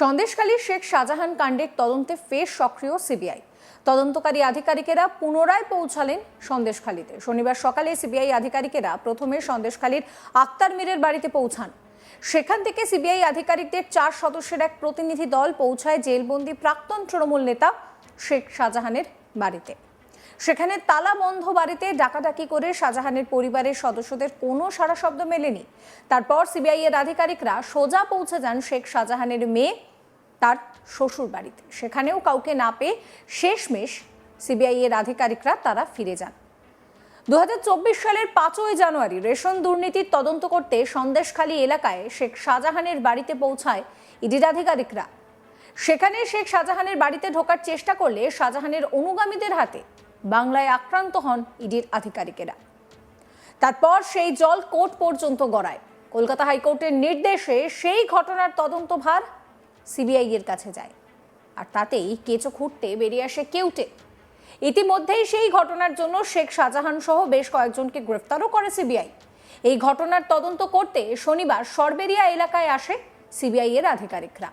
সন্দেশখালী শেখ শাহজাহান কাণ্ডের তদন্তে ফের সক্রিয় সিবিআই। তদন্তকারী আধিকারিকেরা পুনরায় পৌঁছালেন সন্দেশখালীতে। শনিবার সকালে সিবিআই আধিকারিকেরা প্রথমে সন্দেশখালীর আক্তার মীরের বাড়িতে পৌঁছান। সেখান থেকে সিবিআই আধিকারিকদের চার সদস্যের এক প্রতিনিধি দল পৌঁছায় জেলবন্দি প্রাক্তন তৃণমূল নেতা শেখ শাহজাহানের বাড়িতে। সেখানে তালা বন্ধ বাড়িতে ডাকাডাকি করে শাহজাহানের পরিবারের সদস্যদের কোনো সারা শব্দ মেলেনি। তারপর সিবিআই এর আধিকারিকরা সোজা পৌঁছে যান শেখ শাহজাহানের মেয়ে, তার শ্বশুর বাড়িতে। সেখানেও কাউকে না পেয়ে শেষমেশ সিবিআই এর আধিকারিকরা তারা ফিরে যান। দু হাজার চব্বিশ সালের পাঁচই জানুয়ারি রেশন দুর্নীতির তদন্ত করতে সন্দেশখালী এলাকায় শেখ শাহজাহানের বাড়িতে পৌঁছায় ইডির আধিকারিকরা। সেখানে শেখ শাহজাহানের বাড়িতে ঢোকার চেষ্টা করলে শাহজাহানের অনুগামীদের হাতে বাংলায় আক্রান্ত হন ইডির আধিকারিকেরা। তারপর সেই জল কোর্ট পর্যন্ত গড়ায়। কলকাতা হাইকোর্টের নির্দেশে সেই ঘটনার তদন্তভার সিবিআই এর কাছে যায়। আর তাতেই কেঁচো খুঁড়তে বেরিয়ে আসে কেউটে। ইতিমধ্যেই সেই ঘটনার জন্য শেখ শাহজাহান সহ বেশ কয়েকজনকে গ্রেফতারও করে সিবিআই। এই ঘটনার তদন্ত করতে শনিবার সরবেরিয়া এলাকায় আসে সিবিআই এর আধিকারিকরা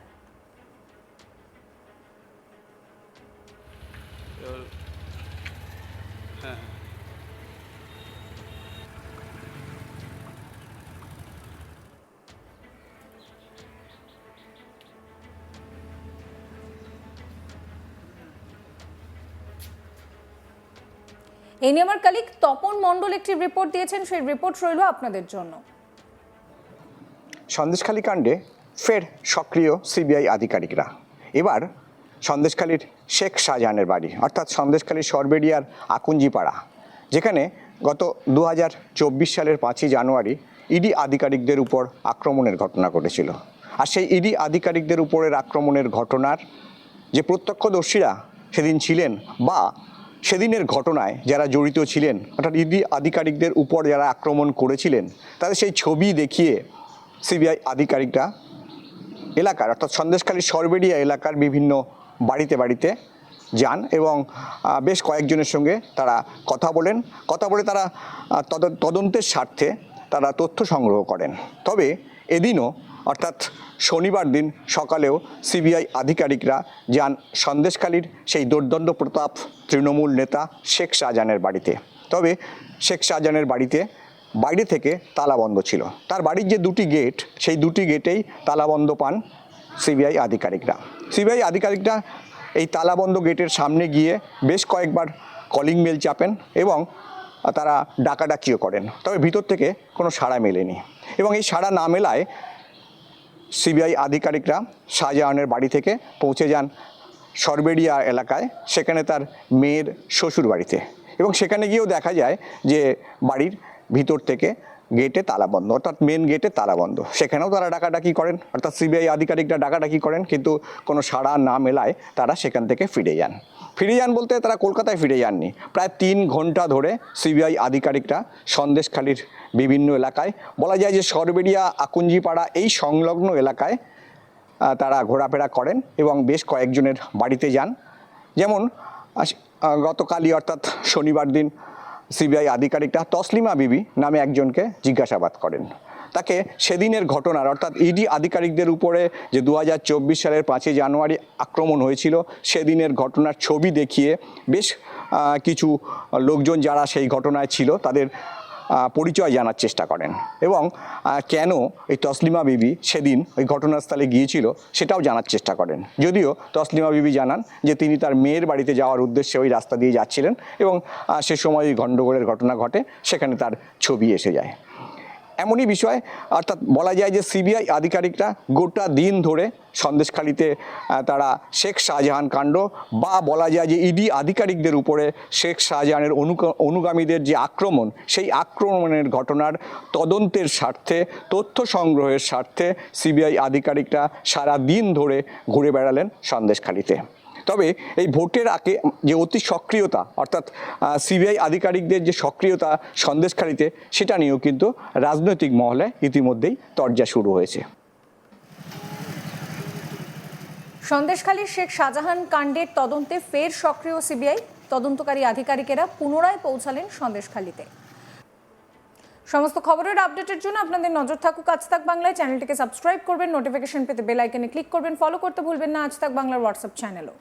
এই নিয়ে আমার কালিক তপন মণ্ডল একটি রিপোর্ট দিয়েছেন। সেই রিপোর্ট রইল আপনাদের জন্য। সন্দেশখালী কাণ্ডে ফের সক্রিয় সিবিআই আধিকারিকরা। এবার সন্দেশখালীর শেখ শাহজাহানের বাড়ি, অর্থাৎ সন্দেশখালীর সরবেরিয়ার আকুঞ্জিপাড়া, যেখানে গত দু হাজার চব্বিশ সালের পাঁচই জানুয়ারি ইডি আধিকারিকদের উপর আক্রমণের ঘটনা ঘটেছিল। আর সেই ইডি আধিকারিকদের উপরের আক্রমণের ঘটনার যে প্রত্যক্ষদর্শীরা সেদিন ছিলেন বা সেদিনের ঘটনায় যারা জড়িত ছিলেন, অর্থাৎ ইডি আধিকারিকদের উপর যারা আক্রমণ করেছিলেন, তাদের সেই ছবি দেখিয়ে সিবিআই আধিকারিকরা এলাকার, অর্থাৎ সন্দেশখালী সরবেরিয়া এলাকার বিভিন্ন বাড়িতে বাড়িতে যান এবং বেশ কয়েকজনের সঙ্গে তারা কথা বলেন। কথা বলে তারা তদন্তের স্বার্থে তারা তথ্য সংগ্রহ করেন। তবে এদিনও অর্থাৎ শনিবার দিন সকালেও সিবিআই আধিকারিকরা যান সন্দেশখালীর সেই দুর্দণ্ড প্রতাপ তৃণমূল নেতা শেখ শাহজাহানের বাড়িতে। তবে শেখ শাহজাহানের বাড়িতে বাইরে থেকে তালাবন্ধ ছিল। তার বাড়ির যে দুটি গেট, সেই দুটি গেটেই তালাবন্ধ পান সিবিআই আধিকারিকরা। সিবিআই আধিকারিকরা এই তালাবন্ধ গেটের সামনে গিয়ে বেশ কয়েকবার কলিং বেল চাপেন এবং তারা ডাকাডাকিও করেন। তবে ভিতর থেকে কোনো সাড়া মেলেনি। এবং এই সাড়া না মেলায় সিবিআই আধিকারিকরা শাহজাহানের বাড়ি থেকে পৌঁছে যান সরবেরিয়া এলাকায়। সেখানে তার মেয়ের শ্বশুর বাড়িতে এবং সেখানে গিয়েও দেখা যায় যে বাড়ির ভিতর থেকে গেটে তালাবন্ধ অর্থাৎ মেন গেটে তালাবন্ধ সেখানেও তারা ডাকাডাকি করেন, অর্থাৎ সিবিআই আধিকারিকরা ডাকাডাকি করেন, কিন্তু কোনো সাড়া না মেলায় তারা সেখান থেকে ফিরে যান। ফিরে যান বলতে তারা কলকাতায় ফিরে যাননি। প্রায় তিন ঘণ্টা ধরে সিবিআই আধিকারিকরা সন্দেশখালীর বিভিন্ন এলাকায়, বলা যায় যে সরবেরিয়া আকুঞ্জিপাড়া এই সংলগ্ন এলাকায় তারা ঘোরাফেরা করেন এবং বেশ কয়েকজনের বাড়িতে যান। যেমন গতকালই অর্থাৎ শনিবার দিন সিবিআই আধিকারিকরা তসলিমা বিবি নামে একজনকে জিজ্ঞাসাবাদ করেন। তাকে সেদিনের ঘটনার, অর্থাৎ ইডি আধিকারিকদের উপরে যে দু হাজার চব্বিশ সালের পাঁচই জানুয়ারি আক্রমণ হয়েছিল, সেদিনের ঘটনার ছবি দেখিয়ে বেশ কিছু লোকজন যারা সেই ঘটনায় ছিল তাদের পরিচয় জানার চেষ্টা করেন। এবং কেন এই তসলিমা বিবি সেদিন ওই ঘটনাস্থলে গিয়েছিল সেটাও জানার চেষ্টা করেন। যদিও তসলিমা বিবি জানান যে তিনি তার মেয়ের বাড়িতে যাওয়ার উদ্দেশ্যে ওই রাস্তা দিয়ে যাচ্ছিলেন এবং সে সময় ওই গণ্ডগোলের ঘটনা ঘটে, সেখানে তার ছবি এসে যায়। এমনই বিষয়, অর্থাৎ বলা যায় যে সিবিআই আধিকারিকরা গোটা দিন ধরে সন্দেশখালিতে তারা শেখ শাহজাহান কাণ্ড বা বলা যায় যে ইডি আধিকারিকদের উপরে শেখ শাহজাহানের অনুগামীদের যে আক্রমণ, সেই আক্রমণের ঘটনার তদন্তের স্বার্থে, তথ্য সংগ্রহের স্বার্থে সিবিআই আধিকারিকরা সারা দিন ধরে ঘুরে বেড়ালেন সন্দেশখালিতে। তবে এই ভোটের আগে যে অতি সক্রিয়তা, অর্থাৎ সিবিআই আধিকারিকদের যে সক্রিয়তা সন্দেশখালিতে, সেটা নিয়েও কিন্তু রাজনৈতিক মহলে ইতিমধ্যেই তরজা শুরু হয়েছে। সন্দেশখালীর শেখ শাহজাহান কাণ্ডের তদন্তে ফের সক্রিয় সিবিআই তদন্তকারী আধিকারিকেরা পুনরায় পৌঁছালেন সন্দেশখালীতে। সমস্ত খবরের আপডেটের জন্য আপনাদের নজর থাকুক আজ তাক বাংলায়। চ্যানেলটিকে সাবস্ক্রাইব করবেন, নোটিফিকেশন পেতে বেল আইকনে ক্লিক করবেন, ফলো করতে ভুলবেন না। আজ তাক বাংলার হোয়াটসঅ্যাপ চ্যানেলও।